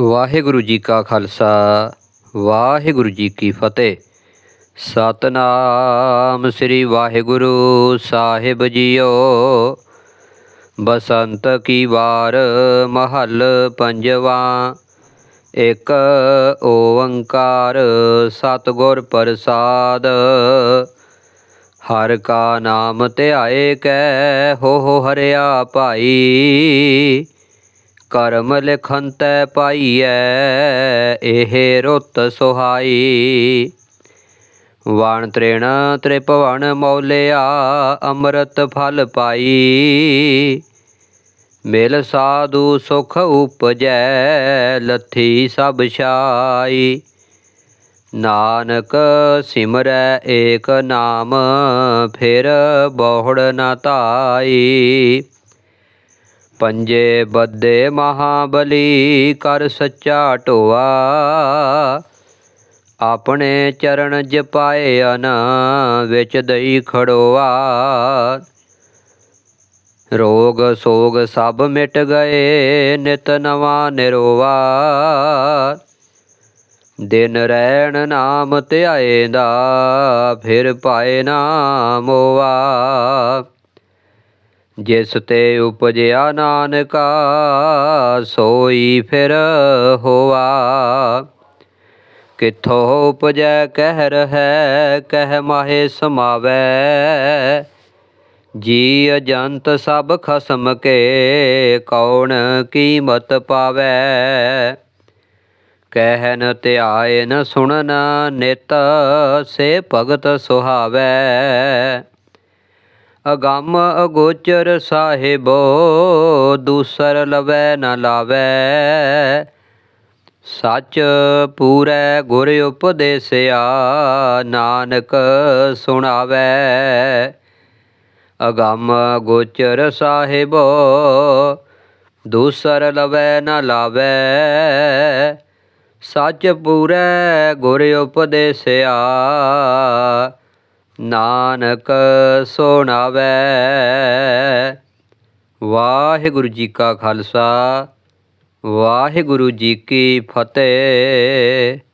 ਵਾਹਿਗੁਰੂ ਜੀ ਕਾ ਖਾਲਸਾ, ਵਾਹਿਗੁਰੂ ਜੀ ਕੀ ਫਤਿਹ। ਸਤਨਾਮ ਸ੍ਰੀ ਵਾਹਿਗੁਰੂ ਸਾਹਿਬ ਜੀਓ। ਬਸੰਤ ਕੀ ਵਾਰ ਮਹੱਲ ਪੰਜਵਾ, ਇੱਕ ਓੰਕਾਰ ਸਤਿਗੁਰ ਪ੍ਰਸਾਦ। ਹਰ ਕਾ ਨਾਮ ਧਿਆਏ ਕੈ, ਹੋ ਹੋ ਹਰਿਆ ਭਾਈ। ਕਰਮ ਲਿਖਨ ਤੈ ਪਾਈਐ ਇਹ ਰੁੱਤ ਸੁਹਾਈ ਵਣ ਤ੍ਰਿਣ ਤ੍ਰਿਪਵਨ ਮੌਲਿਆ ਅੰਮ੍ਰਿਤ ਫਲ ਪਾਈ ਮਿਲ ਸਾਧੂ ਸੁਖ ਉਪਜੈ ਲੱਥੀ ਸਭ ਛਾਈ ਨਾਨਕ ਸਿਮਰੈ ਏਕ ਨਾਮ ਫਿਰ ਬਹੁੜ ਨਾ ਧਾਈ ਪੰਜੇ ਬੱਦੇ ਮਹਾਬਲੀ ਕਰ ਸੱਚਾ ਢੋਆ। ਆਪਣੇ ਚਰਨ ਜਪਾਏ ਅਨ ਵਿੱਚ ਦਈ ਖੜੋਆ। ਰੋਗ ਸੋਗ ਸਭ ਮਿਟ ਗਏ, ਨਿਤ ਨਵਾਂ ਨਿਰੋਵਾ ਦਿਨ ਰਹਿਣ ਨਾਮ ਧਿਆਏ ਦਾ ਫਿਰ ਪਾਏ ਨਾ ਮੋਵਾ ਜਿਸ ਤੇ ਉਪਜਿਆ ਨਾਨਕਾ, ਸੋਈ ਫਿਰ ਹੋਆ। ਕਿਥੋਂ ਉਪਜੈ ਕਹਿ ਰਹੈ ਕਹਿ ਮਾਹੇ ਸਮਾਵੈ। ਜੀ ਅਜੰਤ ਸਭ ਖਸਮ ਕੇ, ਕੌਣ ਕੀਮਤ ਪਾਵੈ? ਕਹਿਨ ਧਿਆਏ ਨ ਸੁਣਨ ਨਿਤ, ਸੇ ਭਗਤ ਸੁਹਾਵੈ। ਅਗੰਮ ਅਗੋਚਰ ਸਾਹਿਬੋ, ਦੂਸਰ ਲਵੈ ਨ ਲਾਵੈ। ਸੱਚ ਪੂਰੈ ਗੁਰ ਉਪਦੇਸਿਆ, ਨਾਨਕ ਸੁਣਾਵੈ। ਅਗੰਮ ਗੋਚਰ ਸਾਹਿਬੋ, ਦੂਸਰ ਲਵੈ ਨ ਲਾਵੈ। ਸੱਚ ਪੂਰੈ ਗੁਰ ਉਪਦੇਸਿਆ ਨਾਨਕ ਸੁਣਾਵੈ। ਵਾਹਿਗੁਰੂ ਜੀ ਕਾ ਖਾਲਸਾ ਵਾਹਿਗੁਰੂ ਜੀ ਕੀ ਫਤਿਹ।